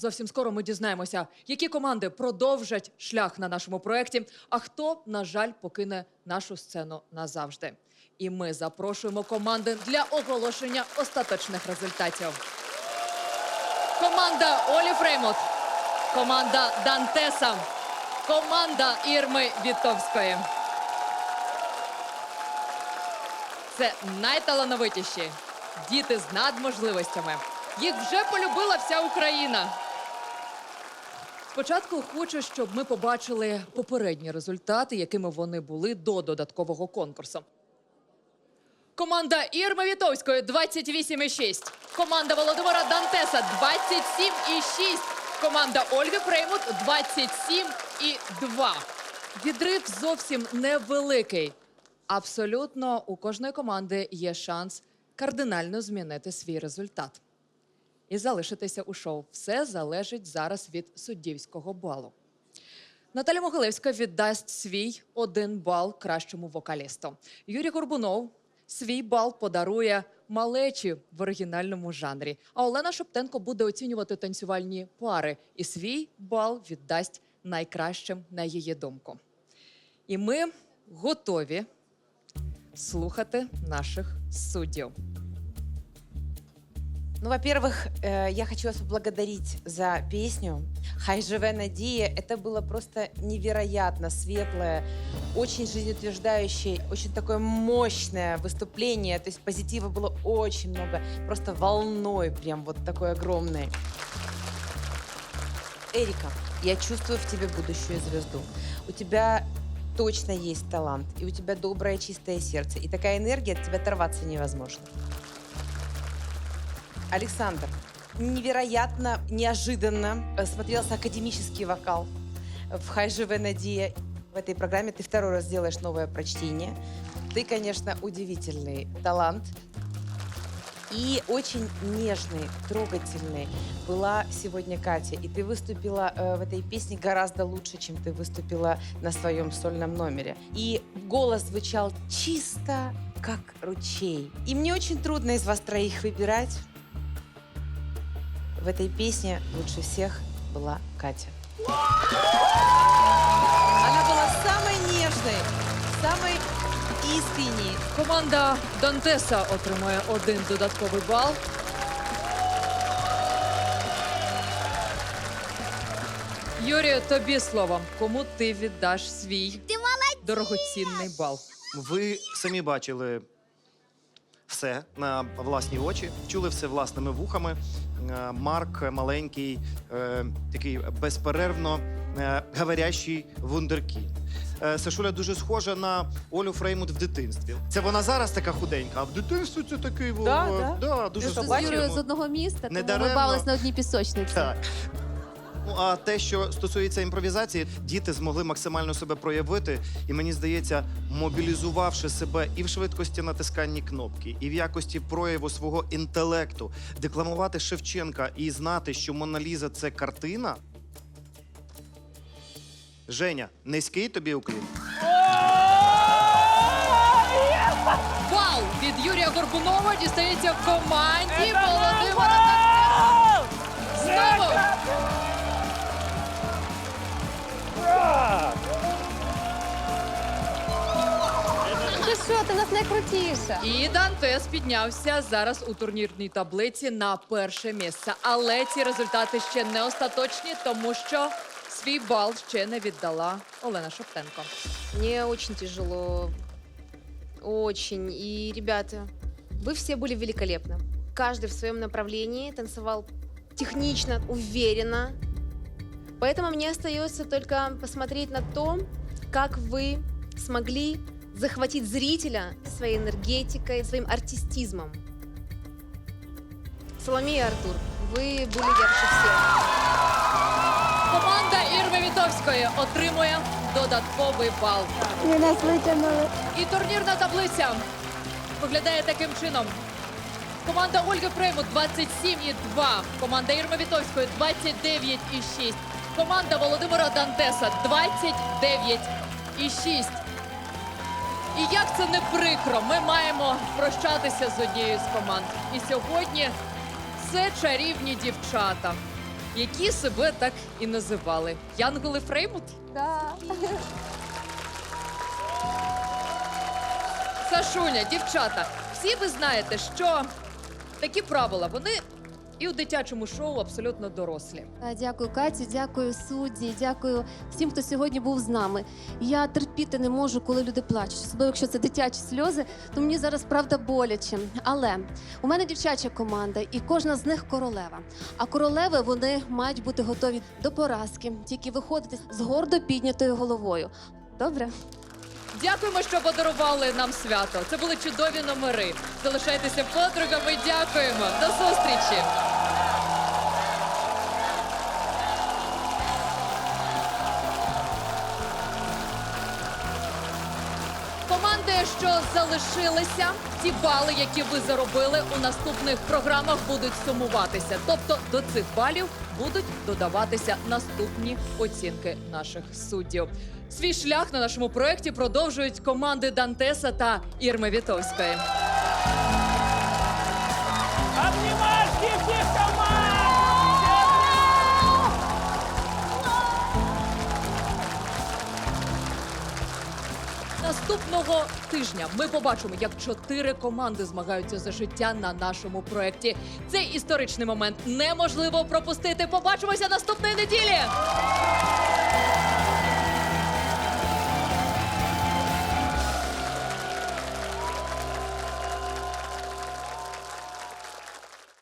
зовсім скоро ми дізнаємося, які команди продовжать шлях на нашому проєкті, а хто, на жаль, покине нашу сцену назавжди. І ми запрошуємо команди для оголошення остаточних результатів. Команда Олі Фреймут, команда Дантеса, команда Ірми Вітовської. Це найталановитіші діти з надможливостями. Їх вже полюбила вся Україна. Спочатку хочу, щоб ми побачили попередні результати, якими вони були до додаткового конкурсу. Команда Ірми Вітовської 28,6. Команда Володимира Дантеса 27,6. Команда Ольги Фреймут 27,2. Відрив зовсім невеликий. Абсолютно у кожної команди є шанс кардинально змінити свій результат і залишитися у шоу. Все залежить зараз від суддівського балу. Наталя Могилевська віддасть свій один бал кращому вокалісту. Юрій Горбунов свій бал подарує малечі в оригінальному жанрі. А Олена Шептенко буде оцінювати танцювальні пари і свій бал віддасть найкращим на її думку. І ми готові слухати наших суддів. Ну, во-первых, э, я хочу вас поблагодарить за песню «Хай живе Надія». Это было просто невероятно светлое, очень жизнеутверждающее, очень такое мощное выступление. То есть позитива было очень много, просто волной прям вот такой огромной. Эрика, я чувствую в тебе будущую звезду. У тебя точно есть талант, и у тебя доброе, чистое сердце. И такая энергия, от тебя оторваться невозможно. Александр, невероятно, неожиданно э, смотрелся академический вокал в «Хай живе Надія». В этой программе ты второй раз делаешь новое прочтение. Ты, конечно, удивительный талант. И очень нежный, трогательный была сегодня Катя. И ты выступила э, в этой песне гораздо лучше, чем ты выступила на своем сольном номере. И голос звучал чисто, как ручей. И мне очень трудно из вас троих выбирать. В этой песне лучше всех была Катя. Она была самой нежной, самой искренней, Команда Дантеса отримує один додатковий бал. Юрію, тобі слово. Кому ти віддаш свій дорогоцінний бал? Ви самі бачили все на власні очі, чули все власними вухами. Е, Марк маленький, е, такий безперервно е, говорящий вундеркінд. Сашуля дуже схожа на Олю Фреймут в дитинстві. Це вона зараз така худенька, а в дитинстві це такий во- Да, е, да. да, дуже Ти З схожий. Юрою з одного міста, тому ми бавились на одній пісочниці. Так. Ну, а те, що стосується імпровізації, діти змогли максимально себе проявити, і мені здається, мобілізувавши себе і в швидкості натискання кнопки, і в якості прояву свого інтелекту, декламувати Шевченка і знати, що Мона Ліза це картина. Женя, низький тобі уклін. Бал від Юрія Горбунова дістається команді Володимира Знову! нас найкрутіша? І Дантес піднявся зараз у турнірній таблиці на перше місце. Але ці результати ще не остаточні, тому що свій бал ще не віддала Олена Шептенко. Мне очень тяжело. Очень. И, ребята, вы все были великолепны. Каждый в своем направлении танцевал технично, уверенно. Поэтому мне остается только посмотреть на то, как вы смогли захватить зрителя своей энергетикой, своим артистизмом. Соломея и Артур, вы были ярче всех. Команда Ірми Вітовської отримує додатковий бал. Ви нас витягнули. І турнірна таблиця виглядає таким чином. Команда Ольги Фреймут 27,2. Команда Ірми Вітовської 29,6. Команда Володимира Дантеса 29,6. І як це не прикро, ми маємо прощатися з однією з команд. І сьогодні це чарівні дівчата. які себе так і називали. Янголи Фреймут? Да. Сашуня, дівчата, всі ви знаєте, що такі правила вони і у дитячому шоу абсолютно дорослі. Е, Дякую, Катю, дякую судді, дякую всім, хто сьогодні був з нами. Я терпіти не можу, коли люди плачуть, особливо якщо це дитячі сльози, то мені зараз правда боляче. Але у мене дівчача команда, і кожна з них королева. А королеви вони мають бути готові до поразки, тільки виходити з гордо піднятою головою. Добре? Дякуємо, що подарували нам свято. Це були чудові номери. Залишайтеся подругами. Дякуємо. До зустрічі. Команди, що залишилися, ті бали, які ви заробили у наступних програмах, будуть сумуватися. Тобто до цих балів будуть додаватися наступні оцінки наших суддів. Свій шлях на нашому проєкті продовжують команди Дантеса та Ірми Вітовської. Наступного тижня ми побачимо, як чотири команди змагаються за життя на нашому проєкті. Цей історичний момент неможливо пропустити. Побачимося наступної неділі.